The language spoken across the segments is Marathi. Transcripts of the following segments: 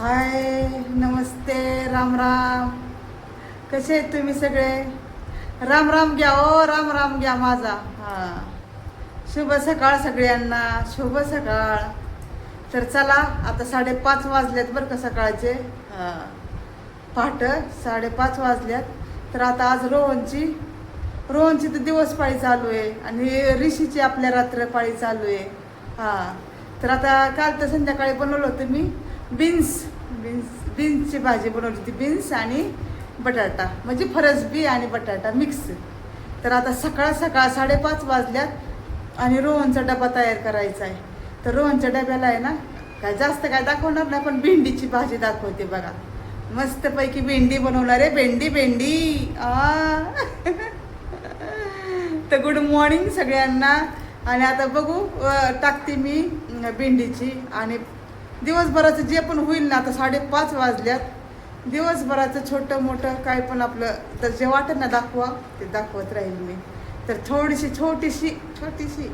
हाय नमस्ते राम राम. कसे आहेत तुम्ही सगळे? राम राम घ्या ओ राम राम घ्या माझा. हा. शुभ सकाळ सगळ्यांना शुभ सकाळ. तर चला आता साडेपाच वाजलेत बरं का सकाळचे. हा. पहाट साडेपाच वाजल्यात तर आता आज रोहनची रोहनची तर दिवस पाळी चालू आहे आणि ऋषीची आपल्या रात्र पाळी चालू आहे. हा. तर आता काल तर संध्याकाळी बनवलं होतं मी. बीन्स बीन्स बीन्सची भाजी बनवली होती. बीन्स आणि बटाटा. म्हणजे फरसबी आणि बटाटा मिक्स. तर आता सकाळ सकाळ साडेपाच वाजल्यात आणि रोहनचा डबा तयार करायचा आहे. तर रोहनच्या डब्याला आहे ना काय जास्त काय दाखवणार नाही पण भेंडीची भाजी दाखवते बघा. मस्तपैकी भेंडी बनवणार आहे. भेंडी भेंडी. आ. तर गुड मॉर्निंग सगळ्यांना. आणि आता बघू टाकते मी भेंडीची आणि दिवसभराचं जे पण होईल ना आता साडेपाच वाजल्यात. दिवसभराचं छोटं मोठं काय पण आपलं तर जे वाटेल ना दाखवा ते दाखवत राहील मी. तर थोडीशी छोटीशी छोटीशी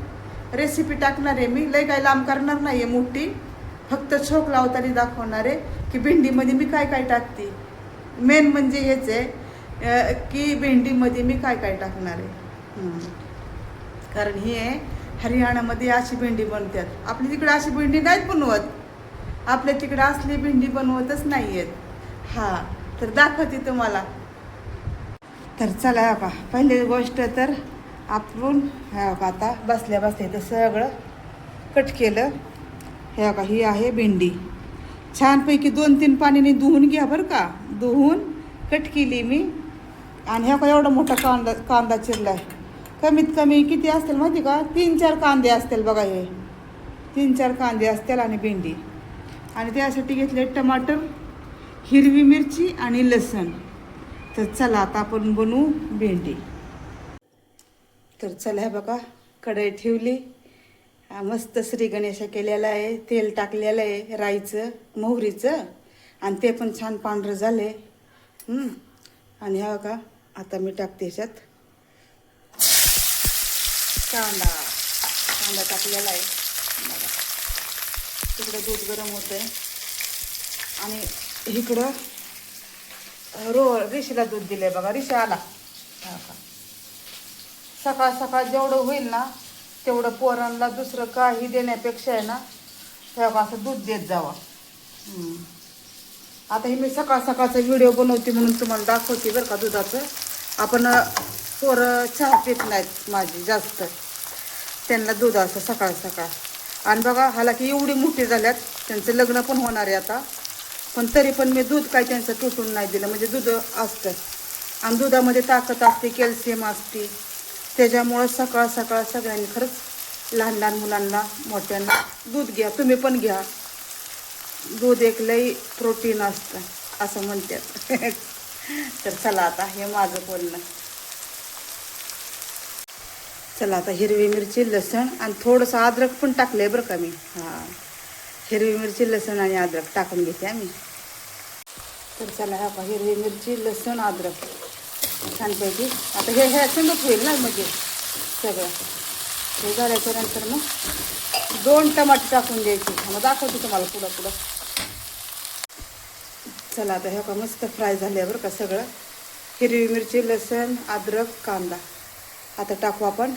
रेसिपी टाकणार आहे मी. लय काय लांब करणार नाही आहे मोठी. फक्त छोक लावताना दाखवणार आहे की भेंडीमध्ये मी काय काय टाकते. मेन म्हणजे हेच आहे की भेंडीमध्ये मी काय काय टाकणार आहे. कारण हे आहे हरियाणामध्ये अशी भेंडी बनतात. आपली तिकडे अशी भेंडी नाहीत बनवत. आपल्या तिकडे असली भेंडी बनवतच नाही आहेत हा तर दाखवते तुम्हाला. तर चला का पहिली गोष्ट तर आपण ह्या का आता बसल्या बसल्या तर सगळं कट केलं. ह्या का ही आहे भेंडी. छानपैकी दोन तीन पाण्याने धुवून घ्या बरं का. धुवून कट केली मी. आणि ह्या का एवढा मोठा कांदा कांदा चिरला आहे कमीत कमी किती असतील माहिती का? तीन चार कांदे असतील बघा हे. तीन चार कांदे असतील आणि भेंडी. आणि त्यासाठी घेतले टमाटर हिरवी मिरची आणि लसण. तर चला आता आपण बनवू भेंडी. तर चला हे बघा कढई ठेवली. मस्त श्री गणेशा केलेला आहे तेल टाकलेलं आहे राईचं मोहरीचं आणि ते पण छान पांढरं झाले. आणि ह्या बघा आता मी टाकते ह्याच्यात. कांदा. कांदा टाकलेला आहे. तिकडं दूध गरम होतं आहे आणि इकडं रो रिशीला दूध दिलंय बघा रिशी आला. का सकाळ सकाळ जेवढं होईल ना तेवढं पोरांना दुसरं काही देण्यापेक्षा आहे ना तेव्हा असं दूध देत जावा. आता हे मी सकाळ सकाळचा व्हिडिओ बनवते म्हणून तुम्हाला दाखवते बरं का दुधाचं. आपण पोरं चहा पित नाहीत माझी जास्त. त्यांना दूध असं सकाळ सकाळ. आणि बघा हाला की एवढी मोठी झाल्यात त्यांचं लग्न पण होणार आहे आता. पण तरी पण मी दूध काय त्यांचं तुटून नाही दिलं. म्हणजे दूध असतं आणि दुधामध्ये ताकद असते कॅल्शियम असते. त्याच्यामुळं सकाळ सकाळ सगळ्यांनी खरंच लहान लहान मुलांना मोठ्यांना दूध घ्या. तुम्ही पण घ्या. दूध एक लई प्रोटीन असतं असं म्हणतात. तर चला आता हे माझं बोलणं. चला आता हिरवी मिरची लसण आणि थोडंसं अद्रक पण टाकलंय बरं का मी. हां. हिरवी मिरची लसण आणि अद्रक टाकून घेते आम्ही तर चला हा का हिरवी मिरची लसण अद्रक. छानपैकी. आता हे ह्या संगत होईल ना म्हणजे सगळं. हे झाल्याच्यानंतर मग दोन टमाटे टाकून द्यायचे. मग दाखवते तुम्हाला पुढं पुढं. चला आता हे का मस्त फ्राय झाले बरं का सगळं. हिरवी मिरची लसण अद्रक कांदा. आता टाकू आपण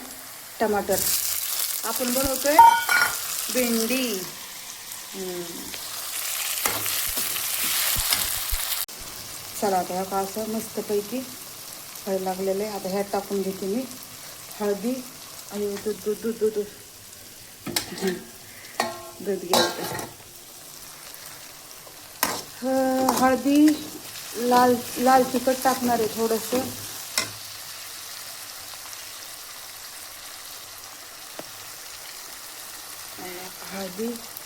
टमाटर. आपण बनवतोय भेंडी. चला आता ह्या का असं मस्तपैकी फळ लागलेलं आहे. आता ह्यात टाकून घेते मी हळदी आणि दूध दूध दूध दूध दूध. दूध घ्यायचं हळदी लाल लाल तिखट टाकणार आहे थोडंसं. हळदी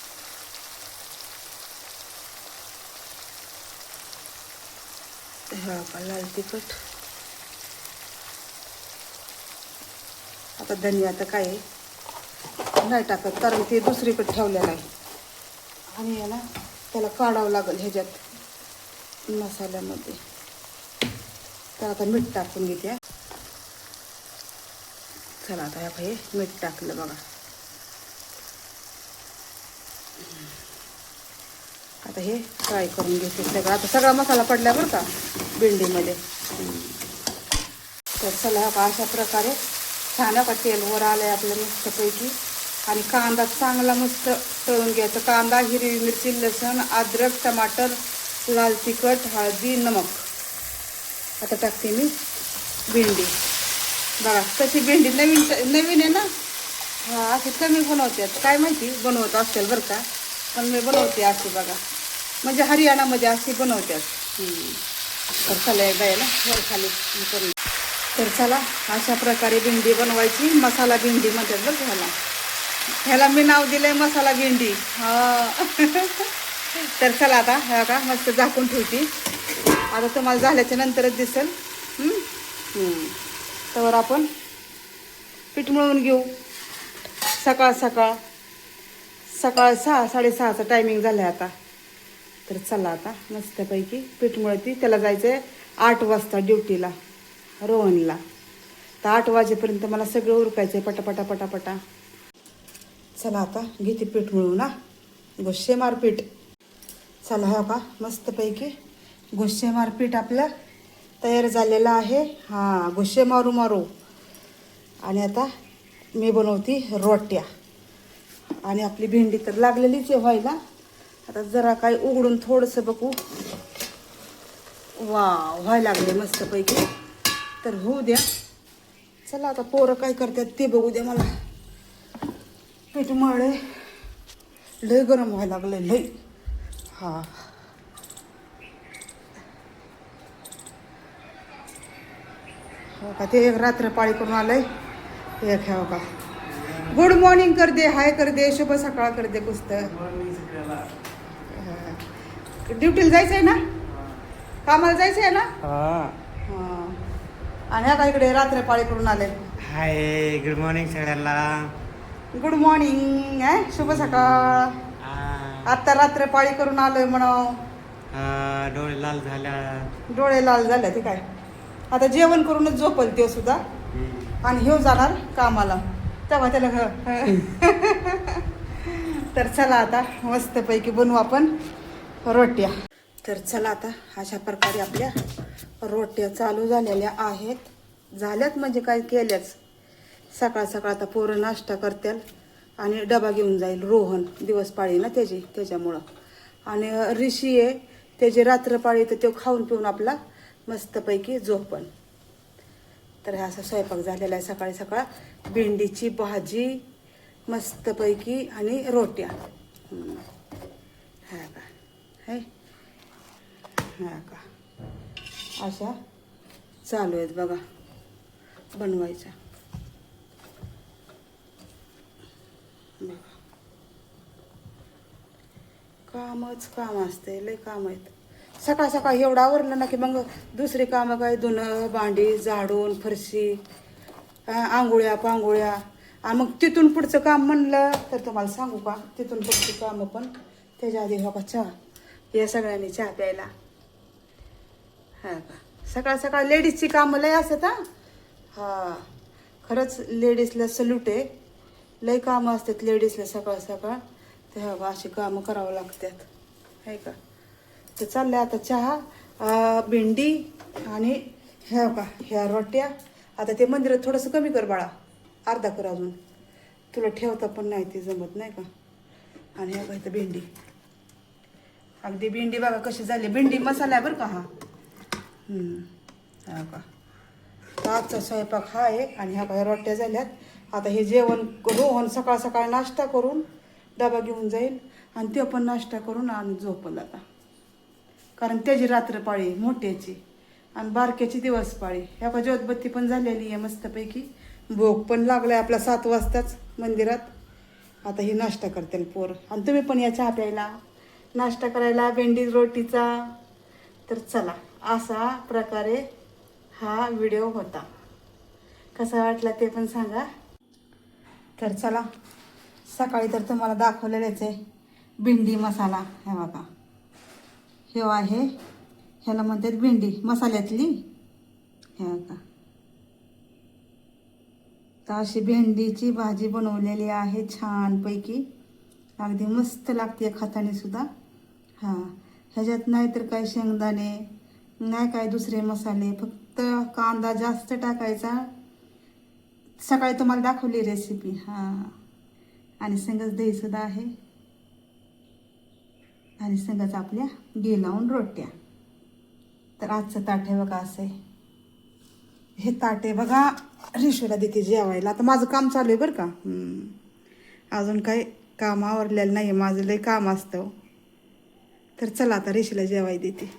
हा का लाल तिखट. आता धनिया तर काय आहे? नाही टाकत कारण ते दुसरीकडे ठेवलेलं आहे. आणि याला त्याला काढावं लागेल ह्याच्यात मसाल्यामध्ये. तर आता मीठ टाकून घेते चला आता ह्या हे मीठ टाकलं बघा. आता हे फ्राय करून घेते सगळं. आता सगळा मसाला पडला बरं का भेंडीमध्ये. तर चला का अशा प्रकारे छान का तेल वर आलंय आपलं मस्तपैकी. आणि कांदा चांगला मस्त तळून घ्यायचा. कांदा हिरवी मिरची लसण अद्रक टमाटर लाल तिखट हळदी नमक. आता टाकते मी भेंडी. बघा तशी भेंडी नवीन नवीन आहे ना? हा असे कमी बनवतात. काय माहिती? बनवत असेल बरं का? पण मी बनवते अशी बघा. म्हणजे हरियाणामध्ये अशी बनवतात. तर चला एकदा आहे ना वर खाली करून. तर चला अशा प्रकारे भेंडी बनवायची. मसाला भेंडी म्हणतात बरं ह्याला. ह्याला मी नाव दिलं आहे मसाला भेंडी. तर चला आता ह्या का मस्त झाकून ठेवते. आता तुम्हाला झाल्याच्या नंतरच दिसेल. तर आपण पीठ मळून घेऊ. सकाळ सकाळ. सकाळ सहा साडेसहाचा टायमिंग झालं आहे आता. तर चला आता मस्तपैकी पीठमुळे ती त्याला जायचं आहे आठ वाजता ड्युटीला रोहनला. तर आठ वाजेपर्यंत मला सगळं उरकायचं आहे पटापटा पटापटा. चला आता घेते पीठ मिळू ना गुस्सेमार मारपीट चला हो का मस्तपैकी गुस्सेमार मारपीट आपलं तयार झालेलं आहे. हां गुस्से मारू मारू. आणि आता मी बनवती रोट्या. आणि आपली भेंडी तर लागलेलीच आहे व्हायला. आता जरा काय उघडून थोडंसं बघू. वा व्हायला लागले मस्तपैकी. तर होऊ द्या. चला आता पोरं काय करतात ते बघू द्या मला. पीठ मळे. लय गरम व्हायला लागलं लय. हा हो का ते एक रात्र पाळी करून आलंय. ह्या का? गुड मॉर्निंग कर दे हाय कर दे शुभ सकाळ कर दे कुस्त ड्युटीला जायचंय ना? कामाला जायचंय ना? हा. आणि ह्या का इकडे रात्र पाळी करून आले. हाय गुड मॉर्निंग सगळ्यांना. गुड मॉर्निंग आहे शुभ सकाळ. आ, आता रात्र पाळी करून आलोय म्हणा आ, डोळे लाल झाल्या डोळे लाल झाले ते काय? आता जेवण करूनच झोपल ते सुद्धा. आणि ह्यो जाणार कामाला. तेव्हा त्याला घ- तर चला आता मस्तपैकी बनवू आपण रोट्या. तर चला आता अशा प्रकारे आपल्या रोट्या चालू झालेल्या आहेत. झाल्यात म्हणजे काय केल्याच. सकाळ सकाळ आता पोरं नाश्ता करतील आणि डबा घेऊन जाईल रोहन दिवस पाळी ना त्याची त्याच्यामुळं. आणि ऋषी आहे त्याची रात्रपाळी तर तो खाऊन पिऊन आपला मस्तपैकी झोपण तर हा असा स्वयंपाक झालेला आहे सकाळी सकाळ. भेंडीची भाजी मस्तपैकी आणि रोट्या. हा का? है? हा का? अशा चालू आहेत बघा. बनवायच्या. बघा. कामच काम असते लय काम आहेत. सकाळ सकाळ एवढं आवरलं ना की मग दुसरी कामं काय? धुणं भांडी झाडून फरशी आंघोळ्या पांघोळ्या. आणि मग तिथून पुढचं काम म्हणलं तर तुम्हाला सांगू का? तिथून पुढची कामं पण त्याच्या आधी हो का? चहा. या सगळ्यांनी चहा प्यायला. हा का? सकाळ सकाळ लेडीजची कामं लय असतात हा? खरंच लेडीजला सल्यूट आहे. लय कामं असतात लेडीजला सकाळ सकाळ. ते हो अशी कामं करावं लागतात. आहे का? तर चाललंय आता चहा भेंडी आणि ह्या का ह्या रोट्या. आता ते मंदिरात थोडंसं कमी कर बाळा अर्धा कर अजून. तुला ठेवता पण नाही ते जमत नाही का? आणि ह्या का इथं भेंडी. अगदी भेंडी बघा कशी झाली. भेंडी मसाला आहे बरं का हा? हा का तर आजचा स्वयंपाक हा आहे आणि ह्या काही रोट्या झाल्यात. आता हे जेवण रोहन सकाळ सकाळ नाश्ता करून डबा घेऊन जाईल आणि ते पण नाश्ता करून आणि झोपल आता कारण त्याची रात्रपाळी पाळी मोठ्याची आणि बारक्याची दिवस पाळी ह्या का ज्योतबत्ती पण झालेली आहे मस्तपैकी. भोग पण लागलाय आपला सात वाजताच मंदिरात. आता ही नाश्ता करते पोर. आणि तुम्ही पण या चहा प्यायला. नाश्ता करायला भेंडी रोटीचा. तर चला असा प्रकारे हा व्हिडिओ होता. कसा वाटला ते पण सांगा. तर चला सकाळी तर तुम्हाला दाखवलेलेच आहे. भिंडी मसाला हे बघा. हे आहे. ह्याला म्हणतात भेंडी मसाल्यातली. ह्या का तर अशी भेंडीची भाजी बनवलेली आहे छानपैकी. अगदी मस्त लागते खाताने सुद्धा. हां. ह्याच्यात नाही तर काय शेंगदाणे नाही काय दुसरे मसाले फक्त कांदा जास्त टाकायचा. सकाळी तुम्हाला दाखवली रेसिपी हां. आणि संगच दहीसुद्धा आहे. आणि संगच आपल्या गेलावून रोट्या. तर आजचं ताट बघा असं आहे. हे ताटे बघा रिशूला देते जेवायला. आता माझं काम चालू आहे बरं का. अजून काही काम आवरलेलं नाही आहे माझं लय काम असतं हो. तर चला आता रेशीला जेवाय देते.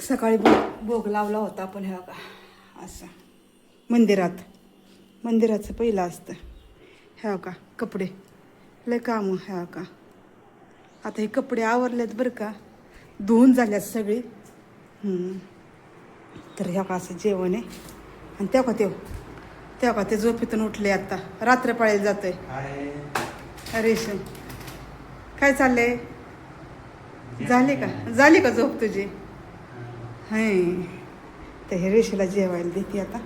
सकाळी भोग भोग लावला होता आपण हे बघा. असं. मंदिरात. मंदिराचं पहिलं असतं. ह्या का कपडे. लय काम ह्या का आता हे कपडे आवरलेत बरं का. धुवून झाल्यात सगळी. तर ह्या का असं जेवण आहे. आणि तेव्हा का तेव तेव्हा का ते झोपेतून उठले आता. रात्र जातोय. काय रेशन काय चाललंय? झाली का? झाली का झोप तुझी? हाय. तर हे रेशीला जेवायला देते आता.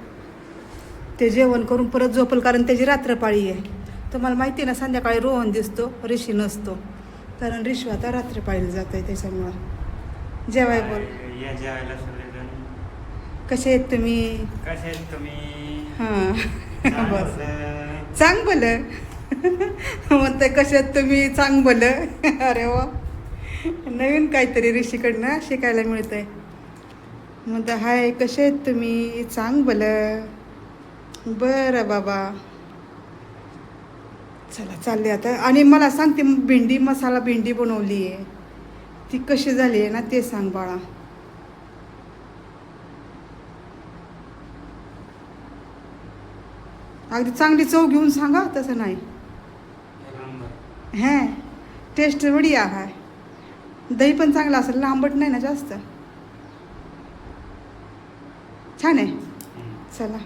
ते जेवण करून परत झोपल कारण त्याची रात्रपाळी आहे. तुम्हाला माहिती आहे ना संध्याकाळी रोहन दिसतो ऋषी नसतो. कारण ऋषी आता रात्रपाळीला जात आहे त्याच्यामुळं. जेवाय बोल. या जेवायला सगळेजण. कसे आहेत तुम्ही? कसे आहेत तुम्ही? हां. बस. चांग भलं म्हणते कशात तुम्ही? चांग भलं अरे वा. नवीन काहीतरी ऋषीकडनं शिकायला मिळतंय. म्हणते हाय कसे आहेत तुम्ही? चांग भलं बरं बाबा. चला चालले आता. आणि मला सांगते भेंडी मसाला भेंडी बनवली आहे. ती कशी झाली आहे ना ते सांग बाळा. अगदी चांगली चव घेऊन सांगा तसं नाही. एक टेस्ट बढिया आहे दही पण चांगलं असेल लांबट नाही ना जास्त. छान आहे. चला.